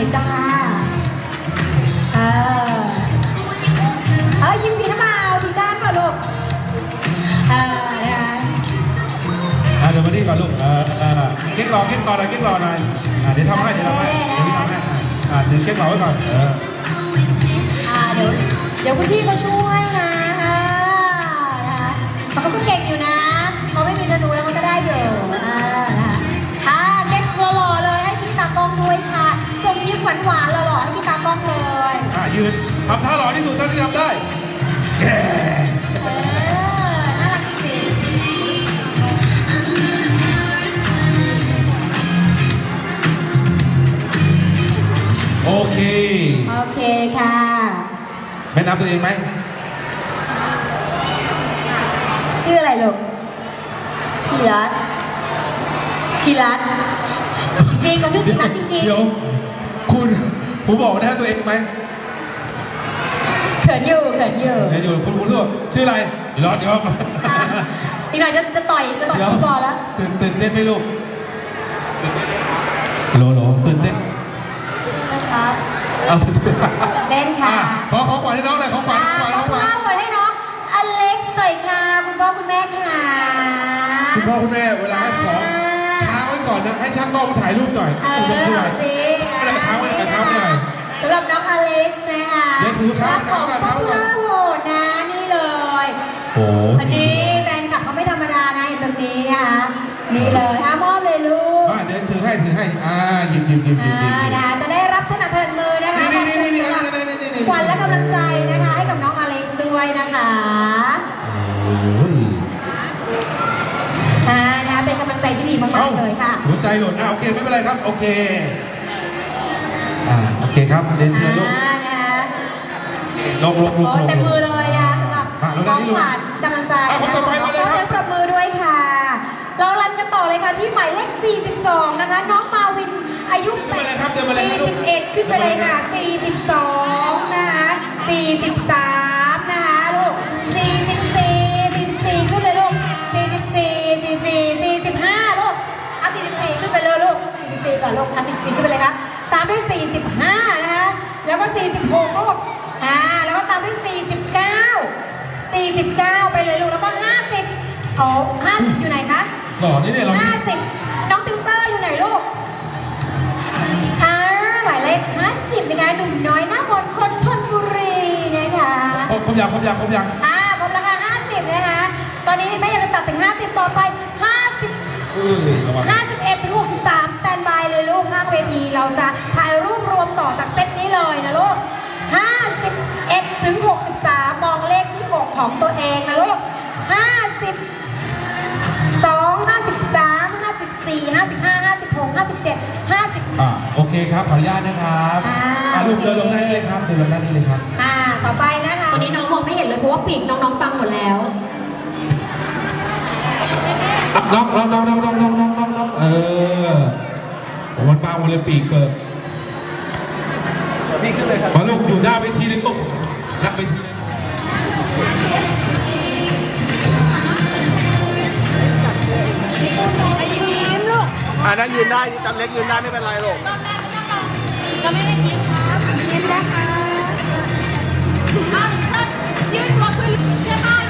อยจ้าเออเออยิ้มผิดหรือเปล่าผิดด้านเปล่าลูกเออนะคะอะเดี๋ยวมานี่ก่อนลูกเออเออเก๊กรอเก๊กรอหน่อยเก๊กรอหน่อยอะเดี๋ยวทำให้เดี๋ยวทำให้เดี๋ยวพี่ทำให้อะเดี๋ยวเก๊กรอไว้ก่อนเอออ่าเดี๋ยวเดี๋ยวคุณพี่ก็ช่วยนะอ่านะคะแต่เขาก็เก่งอยู่นะ หวานๆหล่อๆให้พี่ตากล้องเลยอะยืนทำท่าหล่อที่สุดเท่าที่ทำได้แย่เออน่ารักจริงโอเค ๆโอเคค่ะแม่นับตัวเองไหมชื่ออะไรลูกธีรัตธีรัตจริงๆเขาชื่อธีรัตจริงเดี๋ยว คุณ ผมบอกนะตัวเองไหมๆเขินอยู่เขินอยู่เดี๋ยวอยู่คุณคุณตัวชื่ออะไรเดี๋ยวรอเดี๋ยวอะอีกหน่อยจะจะต่อยจะต่อยเดี๋ยวฟุตบอลแล้ว ตื่นตื่นเต้นไหมลูกโหลโหลตื่นเต้นนะครับเอาตื่นเต้นเล่นค่ะอะขอของขวัญให้น้องหน่อยของขวัญของขวัญของขวัญ ข้าวหมดให้น้องอเล็กซ์หน่อยค่ะ คุณพ่อคุณแม่ค่ะ คุณพ่อคุณแม่เวลาให้ของค้างไว้ก่อนนะให้ช่างกล้องถ่ายรูปหน่อยเออุดมอด้วยสิไม่ได้มา ถือค้าของต้อเท้างโหวตนะนี่เลยโอ้โหวันนี้แฟนคลับเขาไม่ธรรมดานะอยู่ตรงนี้นะคะนี่เลยห้ามอบเลยลูกมาเดี๋ยวถือให้ถือให้อ่าหยิบหยิบหยิบหยิบหยิบนะจะได้รับสนับสนุนมือนะคะนี่นี่นี่นี่นขวัญและกำลังใจนะคะให้กับน้องอเล็กซ์ด้วยนะคะโอ้ยอ่านะคะเป็นกำลังใจที่ดีมากๆเลยค่ะ หัวใจหล่นอะโอเคไม่เป็นไรครับโอเคอ่าโอเคครับเดินเชิญลูก ลงลงลงโอ้ลง เต็มมือเลยนะคะสำหรับอะแล้วน้องนี่ลูกขวัญกำลังใจอะคนต่อไปมาเลยครับ ขอสีงปรบมือด้วยค่ะ เรารันกันต่อเลยค่ะที่หมายเลข 42 นะคะ น้องมาวินอายุเดินมาเลยครับเดินมาเลยครับลูก 41 ขึ้นไปเลยค่ะ 42 นะคะ 43 นะคะลูก 44 44 ขึ้นเลยลูก 44 44 45 ลูกเอา44 ขึ้นไปเลยลูก 44 ก่อนลูกเอา44 ขึ้นไปเลยครับ ตามด้วย 45 นะคะ แล้วก็ 46 ลูก อ่าแล้วก็ ตามด้วย 49 49 ไปเลยลูก แล้วก็ 50โอ้50 อยู่ไหนคะหล่อนี่เนี่ยเรา50 น้องติวเตอร์อยู่ไหนลูกอ่าหมายเลข50นะคะหนุ่มน้อยหน้ามนต์คนชนบุรีนะคะครบครบยังครบยังครบยังอ่าครบแล้วค่ะ50 นะคะ ตอนนี้แม่อยากจะตัดถึง 50 ต่อไป 50 เอ้ยระวัง 51ถึง63สแตนบายเลยลูกข้างเวทีเราจะ ของตัวเองนะลูก52 53 54 55 56 57 50อ่าโอเคครับขออนุญาตนะครับอ่าอ่าลูกโอเค เดินลงได้านนี้เลยครับเดินลงได้านนี้เลยครับ อ่า ต่อไปนะคะ วันนี้น้องมองไม่เห็นเลยเพราะว่าปีกน้องๆปังหมดแล้ว น้องน้องน้องน้องน้องน้องน้องน้องน้องเออโอ้มันปาโอลิมปิกเปิดพี่ขึ้นเลยครับ มาลูกอยู่หน้าเวทีเลยลูกหน้าเวทีเลย อันนั้นยืนได้จำเล็กยืนได้ไม่เป็นไรหรอกจะไม่ได้ยินครับยินนะคะอ้ยืนตัวขึ้นเสื้อผ้า